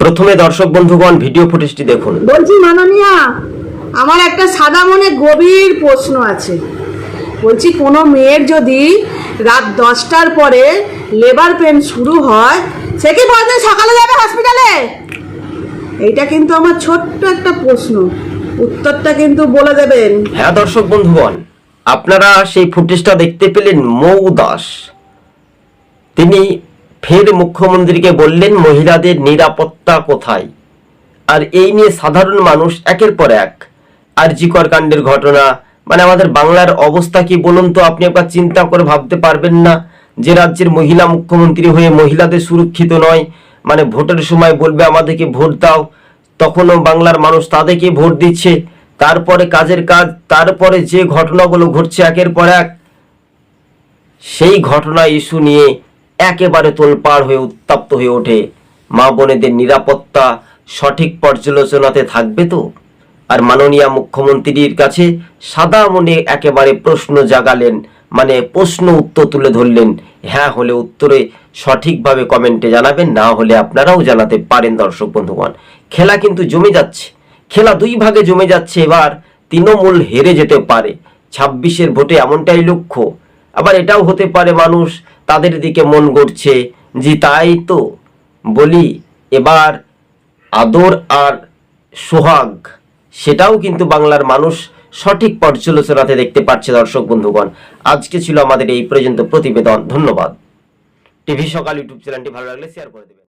প্রথমে দর্শক বন্ধুগণ ভিডিও ফুটেজটি দেখুন। বলছি মাননীয়া আমার একটা সাদা মনে গভীর প্রশ্ন আছে। বলছি কোনো মেয়ের যদি রাত দশটার পরে লেবার পেন শুরু হয় সে কি পরদিন সকালে যাবে হসপিটালে? এইটা কিন্তু আমার ছোট্ট একটা প্রশ্ন। উত্তরটা কিন্তু বলে দেবেন। হ্যাঁ দর্শক বন্ধুগণ আপনারা সেই ফুটেজটা দেখতে পেলেন মৌ দাস তিনি ফের মুখ্যমন্ত্রীকে বললেন, মহিলাদের নিরাপত্তা কোথায়? আর এই নিয়ে সাধারণ মানুষ একের পর এক আর জিকর কাণ্ডের ঘটনা মানে আমাদের বাংলার অবস্থা কি বলুন তো, আপনি একবার চিন্তা করে ভাবতে পারবেন না যে রাজ্যের মহিলা মুখ্যমন্ত্রী হয়ে মহিলাদের সুরক্ষিত নয়। মানে ভোটের সময় বলবে, আমাদেরকে ভোট দাও। তখনও বাংলার মানুষ তাদেরকে ভোট দিচ্ছে। তারপরে কাজের কাজ, তারপরে যে ঘটনাগুলো ঘটছে একের পর এক, সেই ঘটনা ইস্যু নিয়ে একেবারে তোলপাড় হয়ে উত্তপ্ত হয়ে ওঠে। মা বোনেদের নিরাপত্তা সঠিক পর্যালোচনাতে থাকবে তো? আর মাননীয় মুখ্যমন্ত্রীর কাছে সাদা মনে একেবারে প্রশ্ন জাগালেন মানে প্রশ্ন উত্তর তুলে ধরলেন। হ্যাঁ হলে উত্তরে সঠিকভাবে কমেন্টে জানাবেন, না হলে আপনারাও জানাতে পারেন দর্শক বন্ধুগণ। খেলা কিন্তু জমে যাচ্ছে। খেলা দুই ভাগে জমে যাচ্ছে এবার। তৃণমূল হেরে যেতে পারে। ছাব্বিশের ভোটে এমনটাই লক্ষ্য। আবার এটাও হতে পারে মানুষ তাদের দিকে মন গড়ছে জি তাই তো বলি এবার আদর আর সোহাগ, সেটাও কিন্তু বাংলার মানুষ সঠিক পর্যালোচনাতে দেখতে পাচ্ছে দর্শক বন্ধুগণ। আজকে ছিল আমাদের এই পর্যন্ত প্রতিবেদন। ধন্যবাদ। টিভি সকাল ইউটিউব চ্যানেলটি ভালো লাগলে শেয়ার করে দেবেন।